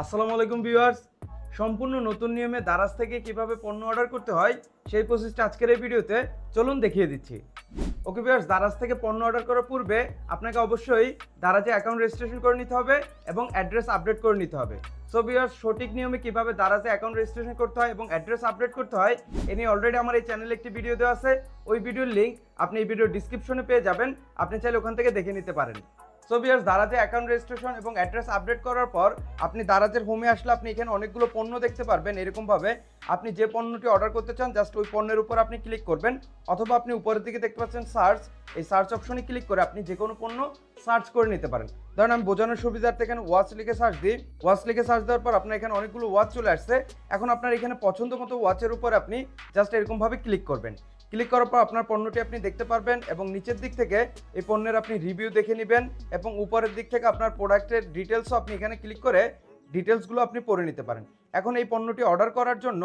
আসসালামু আলাইকুম ভিউয়ার্স। সম্পূর্ণ নতুন নিয়মে দারাজ থেকে কীভাবে পণ্য অর্ডার করতে হয়, সেই প্রসেসটা আজকের এই ভিডিওতে চলুন দেখিয়ে দিচ্ছি। ওকে ভিউয়ার্স, দারাজ থেকে পণ্য অর্ডার করার পূর্বে আপনাকে অবশ্যই দারাজে অ্যাকাউন্ট রেজিস্ট্রেশন করে নিতে হবে এবং অ্যাড্রেস আপডেট করে নিতে হবে। সো ভিউয়ার্স, সঠিক নিয়মে কীভাবে দারাজে অ্যাকাউন্ট রেজিস্ট্রেশন করতে হয় এবং অ্যাড্রেস আপডেট করতে হয়, এ নিয়ে অলরেডি আমার এই চ্যানেলে একটি ভিডিও দেওয়া আছে। ওই ভিডিওর লিঙ্ক আপনি এই ভিডিওর ডিসক্রিপশনে পেয়ে যাবেন। আপনি চাইলে ওখান থেকে দেখে নিতে পারেন। সো বিয়ার্স দারাজে অ্যাকাউন্ট রেজিস্ট্রেশন এবং অ্যাড্রেস আপডেট করার পর আপনি দারাজের হোমে আসলে আপনি এখানে অনেকগুলো পণ্য দেখতে পারবেন। এরকমভাবে আপনি যে পণ্যটি অর্ডার করতে চান জাস্ট ওই পণ্যের উপর আপনি ক্লিক করবেন অথবা আপনি উপরের দিকে দেখতে পাচ্ছেন সার্চ এই সার্চ অপশনে ক্লিক করে আপনি যে কোনো পণ্য সার্চ করে নিতে পারেন। ধরেন আমি বোঝানোর সুবিধার্থে এখানে ওয়াচ লিখে সার্চ দিই। ওয়াচ লিখে সার্চ দেওয়ার পর আপনার এখানে অনেকগুলো ওয়াচ চলে আসছে। এখন আপনার এখানে পছন্দ মতো ওয়াচের উপর আপনি জাস্ট এরকমভাবে ক্লিক করবেন। ক্লিক করার পর আপনার পণ্যটি আপনি দেখতে পারবেন এবং নিচের দিক থেকে এই পণ্যের আপনি রিভিউ দেখে নেবেন এবং উপরের দিক থেকে আপনার প্রোডাক্টের ডিটেলসও আপনি এখানে ক্লিক করে ডিটেলসগুলো আপনি পড়ে নিতে পারেন। এখন এই পণ্যটি অর্ডার করার জন্য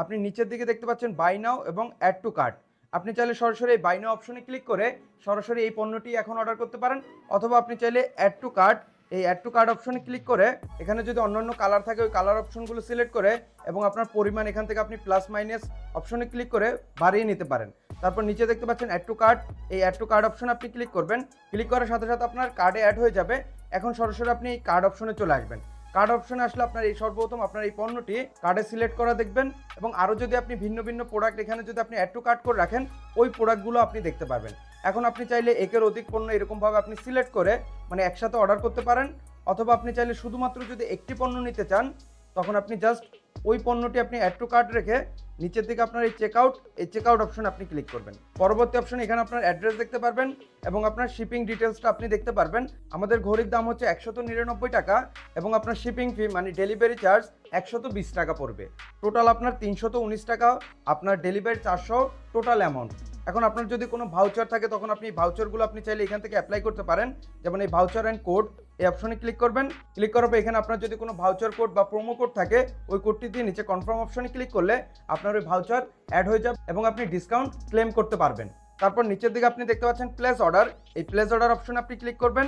আপনি নিচের দিকে দেখতে পাচ্ছেন বাই নাও এবং অ্যাড টু কার্ট আপনি চাইলে সরাসরি এই বাই নাও অপশনে ক্লিক করে সরাসরি এই পণ্যটি এখন অর্ডার করতে পারেন অথবা আপনি চাইলে অ্যাড টু কার্ট এই অ্যাড টু কার্ড অপশনে ক্লিক করে, এখানে যদি অন্যান্য কালার থাকে, ওই কালার অপশনগুলো সিলেক্ট করে এবং আপনার পরিমাণ এখান থেকে আপনি প্লাস মাইনাস অপশনে ক্লিক করে বাড়িয়ে নিতে পারেন। তারপর নিচে দেখতে পাচ্ছেন অ্যাড টু কার্ড এই অ্যাড টু কার্ড অপশনে আপনি ক্লিক করবেন। ক্লিক করার সাথে সাথে আপনার কার্ডে অ্যাড হয়ে যাবে। এখন সরাসরি আপনি এই কার্ড অপশনে চলে আসবেন। কার্ড অপশনে আসলে আপনার এই সর্বপ্রথম আপনার এই পণ্যটি কার্ডে সিলেক্ট করা দেখবেন এবং আরও যদি আপনি ভিন্ন ভিন্ন প্রোডাক্ট এখানে যদি আপনি অ্যাড টু কার্ড করে রাখেন, ওই প্রোডাক্টগুলো আপনি দেখতে পারবেন। এখন আপনি চাইলে একের অধিক পণ্য এরকমভাবে আপনি সিলেক্ট করে মানে একসাথে অর্ডার করতে পারেন, অথবা আপনি চাইলে শুধুমাত্র যদি একটি পণ্য নিতে চান, তখন আপনি জাস্ট ওই পণ্যটি আপনি অ্যাড টু কার্ট রেখে নিচের দিকে আপনার এই চেক আউট এই চেক আউট অপশন আপনি ক্লিক করবেন। পরবর্তী অপশন এখানে আপনার অ্যাড্রেস দেখতে পারবেন এবং আপনার শিপিং ডিটেলসটা আপনি দেখতে পারবেন। আমাদের ঘড়ির দাম হচ্ছে একশত নিরানব্বই টাকা এবং আপনার শিপিং ফি মানে ডেলিভারি চার্জ একশত বিশ টাকা পড়বে। টোটাল আপনার তিনশত উনিশ টাকা, আপনার ডেলিভারি চারশো টোটাল অ্যামাউন্ট এখন আপনার যদি কোনো ভাউচার থাকে, তখন আপনি ভাউচারগুলো আপনি চাইলে এখান থেকে অ্যাপ্লাই করতে পারেন। যেমন এই ভাউচার অ্যান্ড কোড এই অপশনে ক্লিক করবেন। ক্লিক করার পর এখানে আপনার যদি কোনো ভাউচার কোড বা প্রোমো কোড থাকে, ওই কোডটি দিয়ে নিচে কনফার্ম অপশনে ক্লিক করলে আপনার ওই ভাউচার অ্যাড হয়ে যাবে এবং আপনি ডিসকাউন্ট ক্লেম করতে পারবেন। তারপর নিচের দিকে আপনি দেখতে পাচ্ছেন প্লেস অর্ডার এই প্লেস অর্ডার অপশনে আপনি ক্লিক করবেন।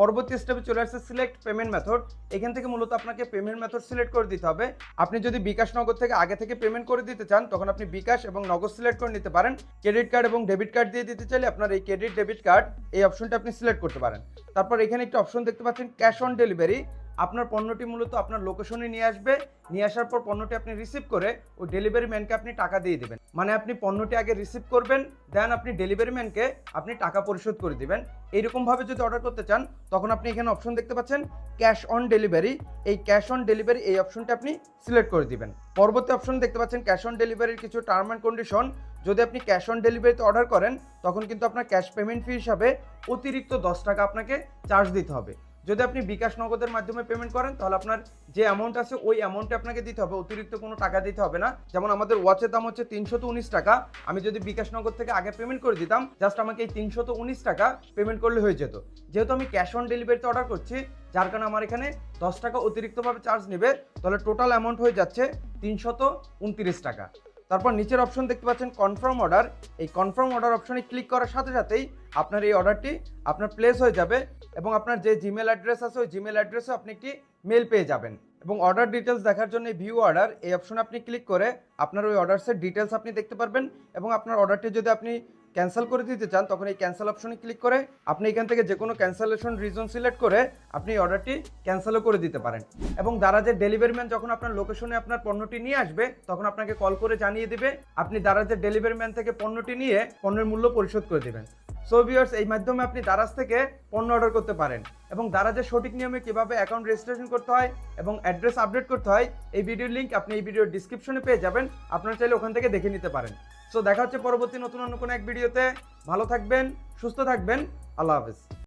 পরবর্তী স্টেপে চলে আসছে সিলেক্ট পেমেন্ট মেথড এখান থেকে মূলত আপনাকে পেমেন্ট মেথড সিলেক্ট করে দিতে হবে। আপনি যদি বিকাশ নগদ থেকে আগে থেকে পেমেন্ট করে দিতে চান, তখন আপনি বিকাশ এবং নগদ সিলেক্ট করে নিতে পারেন। ক্রেডিট কার্ড এবং ডেবিট কার্ড দিয়ে দিতে চাইলে আপনার এই ক্রেডিট ডেবিট কার্ড এই অপশনটা আপনি সিলেক্ট করতে পারেন। তারপর এখানে একটা অপশন দেখতে পাচ্ছেন ক্যাশ অন ডেলিভারি আপনার পণ্যটি মূলত আপনার লোকেশনে নিয়ে আসবে। নিয়ে আসার পর পণ্যটি আপনি রিসিভ করে ওই ডেলিভারি ম্যানকে আপনি টাকা দিয়ে দেবেন। মানে আপনি পণ্যটি আগে রিসিভ করবেন দেন আপনি ডেলিভারি ম্যানকে আপনি টাকা পরিশোধ করে দিবেন। এইরকমভাবে যদি অর্ডার করতে চান, তখন আপনি এখানে অপশন দেখতে পাচ্ছেন ক্যাশ অন ডেলিভারি এই ক্যাশ অন ডেলিভারি এই অপশনটা আপনি সিলেক্ট করে দিবেন। পরবর্তী অপশন দেখতে পাচ্ছেন ক্যাশ অন ডেলিভারির কিছু টার্ম অ্যান্ড কন্ডিশন যদি আপনি ক্যাশ অন ডেলিভারিতে অর্ডার করেন, তখন কিন্তু আপনার ক্যাশ পেমেন্ট ফি হিসাবে অতিরিক্ত দশ টাকা আপনাকে চার্জ দিতে হবে। যদি আপনি বিকাশ নগদের মাধ্যমে পেমেন্ট করেন, তাহলে আপনার যে অ্যামাউন্ট আছে, ওই অ্যামাউন্টে আপনাকে দিতে হবে। অতিরিক্ত কোনো টাকা দিতে হবে না। যেমন আমাদের ওয়াচের দাম হচ্ছে তিনশত উনিশ টাকা। আমি যদি বিকাশ নগদ থেকে আগে পেমেন্ট করে দিতাম জাস্ট আমাকে এই তিনশত উনিশ টাকা পেমেন্ট করলে হয়ে যেত। যেহেতু আমি ক্যাশ অন ডেলিভারিতে অর্ডার করছি, যার কারণে আমার এখানে দশ টাকা অতিরিক্তভাবে চার্জ নেবে, তাহলে টোটাল অ্যামাউন্ট হয়ে যাচ্ছে তিনশত উনত্রিশ টাকা। তারপর নিচের অপশন দেখতে পাচ্ছেন কনফার্ম অর্ডার এই কনফার্ম অর্ডার অপশনে ক্লিক করার সাথে সাথেই আপনার এই অর্ডারটি আপনার প্লেস হয়ে যাবে এবং আপনার যে জিমেল অ্যাড্রেস আছে, ওই জিমেল অ্যাড্রেসে আপনি একটি মেল পেয়ে যাবেন। এবং অর্ডার ডিটেলস দেখার জন্য ভিউ অর্ডার এই অপশনে আপনি ক্লিক করে আপনার ওই অর্ডারসের ডিটেলস আপনি দেখতে পারবেন এবং আপনার অর্ডারটি যদি আপনি ক্যান্সেল করে দিতে চান, তখন এই ক্যান্সেল অপশনে ক্লিক করে আপনি এখান থেকে যে কোনো ক্যান্সেলেশন রিজন সিলেক্ট করে আপনি এই অর্ডারটি ক্যান্সেলও করে দিতে পারেন। এবং দারাজের ডেলিভারি ম্যান যখন আপনার লোকেশনে আপনার পণ্যটি নিয়ে আসবে, তখন আপনাকে কল করে জানিয়ে দিবে, আপনি দারাজের ডেলিভারি ম্যান থেকে পণ্যটি নিয়ে পণ্যের মূল্য পরিশোধ করে দেবেন। সো ভিউয়ার্স এই মাধ্যমে আপনি দারাজ থেকে পণ্য অর্ডার করতে পারেন এবং দারাজের সঠিক নিয়মে কীভাবে অ্যাকাউন্ট রেজিস্ট্রেশন করতে হয় এবং অ্যাড্রেস আপডেট করতে হয়, এই ভিডিওর লিঙ্ক আপনি এই ভিডিওর ডিসক্রিপশনে পেয়ে যাবেন। আপনারা চাইলে ওখান থেকে দেখে নিতে পারেন। সো দেখা হচ্ছে পরবর্তী নতুন অন্য কোনো এক ভিডিওতে ভালো থাকবেন, সুস্থ থাকবেন। আল্লাহ হাফেজ।